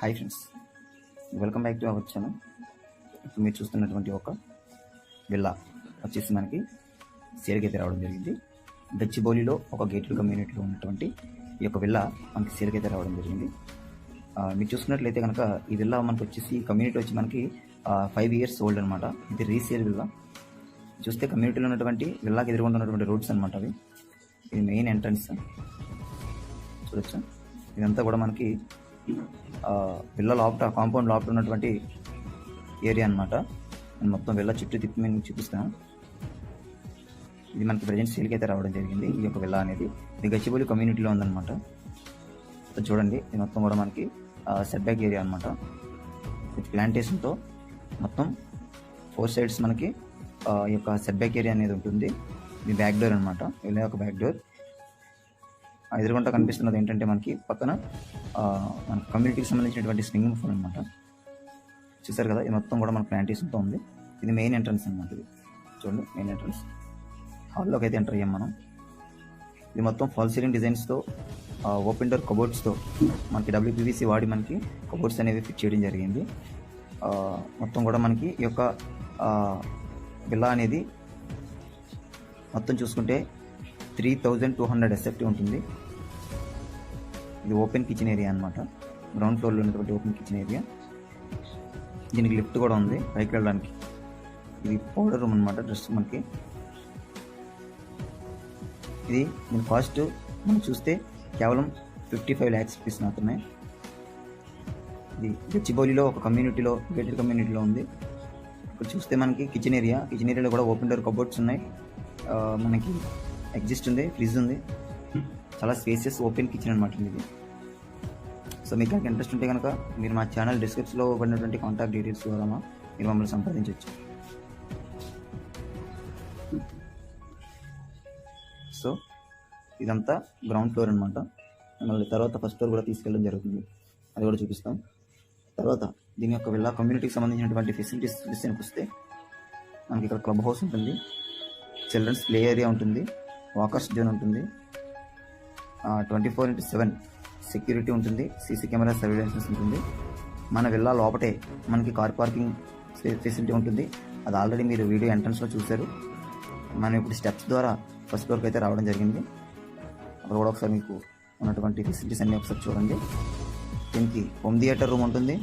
Hi friends welcome back to our channel ఇప్పుడు మీరు చూస్తున్నటువంటి ఒక విల్లా వచ్చేసి మనకి సేల్కి అయితే రావడం జరిగింది. గచ్చిబౌలిలో ఒక గేట్లు కమ్యూనిటీలో ఉన్నటువంటి ఈ యొక్క విల్లా మనకి సేల్కి అయితే రావడం జరిగింది. మీరు చూసుకున్నట్లయితే కనుక ఈ విల్లా మనకు వచ్చేసి కమ్యూనిటీ వచ్చి మనకి ఫైవ్ ఇయర్స్ ఓల్డ్ అనమాట ఇది రీసేల్ విల్లా చూస్తే కమ్యూనిటీలో ఉన్నటువంటి విల్లాకి ఎదురుగుండా ఉన్నటువంటి రోడ్స్ అనమాట అవి. ఇది మెయిన్ ఎంట్రన్స్ చూడొచ్చు? ఇదంతా కూడా మనకి ఆ, విల్ల లోపల కాంపౌండ్ లోపల ఉన్నటువంటి ఏరియా అనమాట నేను మొత్తం వెళ్ళ చుట్టూ తిప్పి నేను చూపిస్తాను ఇది మనకి ప్రజెంట్ సేల్కి అయితే రావడం జరిగింది. ఈ యొక్క విల్లా అనేది. ఇది గచ్చిబౌలి కమ్యూనిటీలో ఉందన్నమాట. చూడండి. ఇది మొత్తం కూడా మనకి సెట్ బ్యాక్ ఏరియా అనమాట విత్ ప్లాంటేషన్తో మొత్తం ఫోర్ సైడ్స్ మనకి ఈ యొక్క సెట్ బ్యాక్ ఏరియా అనేది ఉంటుంది. ఇది బ్యాక్ డోర్ అనమాట ఇలా ఒక బ్యాక్ డోర్ ఎదురుగుంట కనిపిస్తున్నది ఏంటంటే మనకి పక్కన మన కమ్యూనిటీకి సంబంధించినటువంటి స్విమ్మింగ్ పూల్ అనమాట చూసారు కదా ఇది మొత్తం కూడా మన ప్లాంటేషన్తో ఉంది. ఇది మెయిన్ ఎంట్రన్స్ అనమాట ఇది. చూడండి మెయిన్ ఎంట్రన్స్ హాల్లోకి అయితే ఎంటర్ అయ్యాం మనం. ఇది మొత్తం ఫాల్ సీలింగ్ డిజైన్స్తో ఓపెన్ డోర్ కబోర్డ్స్తో మనకి డబ్ల్యూపీవీసీ వాడి మనకి కబోర్డ్స్ అనేవి ఫిట్ చేయడం జరిగింది. మొత్తం కూడా మనకి ఈ యొక్క విల్లా అనేది మొత్తం చూసుకుంటే three thousand two hundred SFT ఉంటుంది. ఇది ఓపెన్ కిచెన్ ఏరియా అనమాట గ్రౌండ్ ఫ్లోర్లో ఉన్నటువంటి ఓపెన్ కిచెన్ ఏరియా. దీనికి లిఫ్ట్ కూడా ఉంది పైకి వెళ్ళడానికి. ఇది పౌడర్ రూమ్ అనమాట డ్రెస్ మనకి. ఇది దీని కాస్ట్ మనం చూస్తే కేవలం ఫిఫ్టీ ఫైవ్ ల్యాక్స్ రూపీస్ మాత్రమే. ఇది గచ్చిబౌలిలో ఒక కమ్యూనిటీలో గేటెడ్ కమ్యూనిటీలో ఉంది. ఇక్కడ చూస్తే మనకి కిచెన్ ఏరియా. కిచెన్ ఏరియాలో కూడా ఓపెన్ డోర్ కబోర్డ్స్ ఉన్నాయి. మనకి ఎగ్జిస్ట్ ఉంది ఫ్రిడ్జ్ ఉంది. చాలా స్పేసియస్ ఓపెన్ కిచెన్ అనమాట ఇది. సో మీకు కనుక ఇంట్రెస్ట్ ఉంటే కనుక మీరు మా ఛానల్ డిస్క్రిప్షన్లో పడినటువంటి కాంటాక్ట్ డీటెయిల్స్ ద్వారా మీరు మమ్మల్ని సంప్రదించవచ్చు. సో ఇదంతా గ్రౌండ్ ఫ్లోర్ అనమాట మళ్ళీ తర్వాత ఫస్ట్ ఫ్లోర్ కూడా తీసుకెళ్ళడం జరుగుతుంది. అది కూడా చూపిస్తాం. తర్వాత దీని యొక్క వెళ్ళా కమ్యూనిటీకి సంబంధించినటువంటి ఫెసిలిటీస్ విషయానికి వస్తే మనకి ఇక్కడ క్లబ్ హౌస్ ఉంటుంది. చిల్డ్రన్స్ ప్లే ఏరియా ఉంటుంది. వాకర్స్ జోన్ ఉంటుంది. Twenty four into seven security ఉంటుంది. సీసీ కెమెరా సర్వేలెన్స్ ఉంటుంది. మన వెళ్ళా లోపటే మనకి కార్ పార్కింగ్ ఫెసిలిటీ ఉంటుంది. అది ఆల్రెడీ మీరు వీడియో ఎంట్రన్స్లో చూశారు. మనం ఇప్పుడు స్టెప్స్ ద్వారా ఫస్ట్ ఫ్లోర్కి అయితే రావడం జరిగింది. అక్కడ కూడా ఒకసారి మీకు ఉన్నటువంటి ఫెసిలిటీస్ అన్నీ ఒకసారి చూడండి. దీనికి హోమ్ థియేటర్ రూమ్ ఉంటుంది.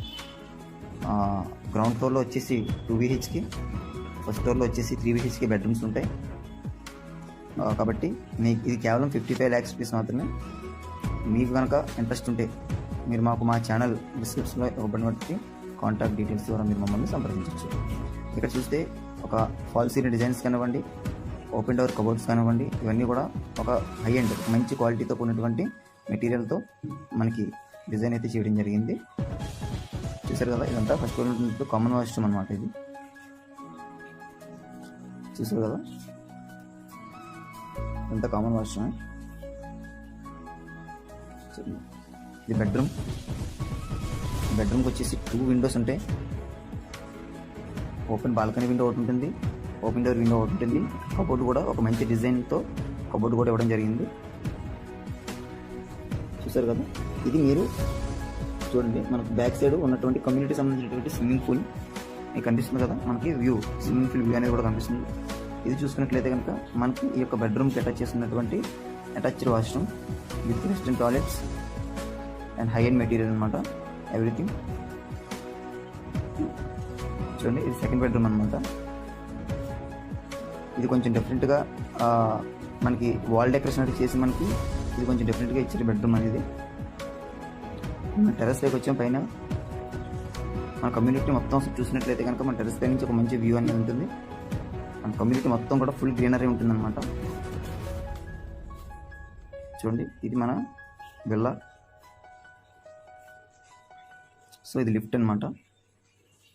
గ్రౌండ్ ఫ్లోర్లో వచ్చేసి టూ బీహెచ్కి ఫస్ట్ ఫ్లోర్లో వచ్చేసి త్రీ బీహెచ్కి బెడ్రూమ్స్ ఉంటాయి. కాబట్టి మీకు ఇది కేవలం ఫిఫ్టీ ఫైవ్ ల్యాక్స్ రూపీస్ మాత్రమే. మీకు కనుక ఇంట్రెస్ట్ ఉంటే మీరు మాకు మా ఛానల్ డిస్క్రిప్షన్లో బట్టి కాంటాక్ట్ డీటెయిల్స్ ద్వారా మీరు మమ్మల్ని సంప్రదించవచ్చు. ఇక్కడ చూస్తే ఒక ఫాల్ సీలింగ్ డిజైన్స్ కానివ్వండి ఓపెన్ డోర్ కబోర్డ్స్ కానివ్వండి ఇవన్నీ కూడా ఒక హై అండ్ మంచి క్వాలిటీతో కూడినటువంటి మెటీరియల్తో మనకి డిజైన్ అయితే చేయడం జరిగింది. చూసారు కదా ఇదంతా ఫస్ట్ కామన్ వాష్రూమ్ అనమాట ఇది. చూసారు కదా? అంత కామన్ వాష్రూమ్ ఇది బెడ్రూమ్. బెడ్రూమ్కి వచ్చేసి టూ విండోస్ ఉంటాయి ఓపెన్ బాల్కనీ విండో ఒకటి ఉంటుంది ఓపెన్ డోర్ విండో ఒకటి ఉంటుంది. కబోర్డ్ కూడా ఒక మంచి డిజైన్తో కబోర్డ్ కూడా ఇవ్వడం జరిగింది. చూసారు కదా? ఇది మీరు చూడండి మనకు బ్యాక్ సైడ్ ఉన్నటువంటి కమ్యూనిటీ సంబంధించినటువంటి స్విమ్మింగ్ పూల్. మీకు కనిపిస్తుంది కదా? మనకి వ్యూ స్విమ్మింగ్ పూల్ వ్యూ అనేది కూడా కనిపిస్తుంది. ఇది చూసుకున్నట్లయితే కనుక మనకి ఈ యొక్క బెడ్రూమ్కి అటాచ్ చేసినటువంటి attached washroom with western toilets and high end material అనమాట ఎవ్రీథింగ్ చూడండి ఇది సెకండ్ బెడ్రూమ్ అనమాట ఇది కొంచెం డిఫరెంట్గా మనకి వాల్ డెకరేషన్ అయితే చేసి మనకి ఇది కొంచెం డిఫరెంట్గా ఇచ్చారు బెడ్రూమ్ అనేది. టెరస్ పైకి వచ్చాం పైన. మన కమ్యూనిటీ మొత్తం చూసినట్లయితే కనుక మన టెరస్ పై నుంచి ఒక మంచి వ్యూ అనేది ఉంటుంది. మన కమ్యూనిటీ మొత్తం కూడా ఫుల్ గ్రీనరీ ఉంటుందన్నమాట. చూడండి ఇది మన విల్లా సో ఇది లిఫ్ట్ అనమాట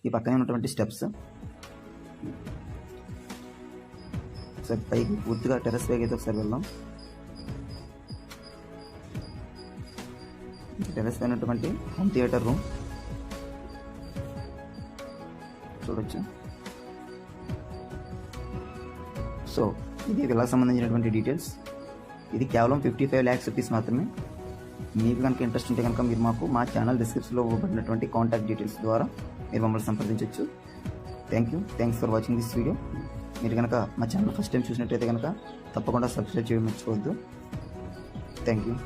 ఈ పక్కనే ఉన్నటువంటి స్టెప్స్ ఒకసారి పైకి పూర్తిగా టెరస్ పైకి అయితే ఒకసారి వెళ్దాం. టెరస్ పైన ఉన్నటువంటి హోమ్ థియేటర్ రూమ్ చూడొచ్చు. సో ఇది విల్లాకు సంబంధించినటువంటి డీటెయిల్స్ ఇది కేవలం ఫిఫ్టీ ఫైవ్ ల్యాక్స్ రూపీస్ మాత్రమే. మీకు కనుక ఇంట్రెస్ట్ ఉంటే కనుక మీరు మాకు మా ఛానల్ డిస్క్రిప్షన్లో ఇవ్వబడినటువంటి కాంటాక్ట్ డీటెయిల్స్ ద్వారా మీరు మమ్మల్ని సంప్రదించవచ్చు. Thank you thanks for watching this video మీరు కనుక మా ఛానల్ ఫస్ట్ టైం చూసినట్టయితే కనుక తప్పకుండా సబ్స్క్రైబ్ చేయమర్చుకోవద్దు థ్యాంక్ యూ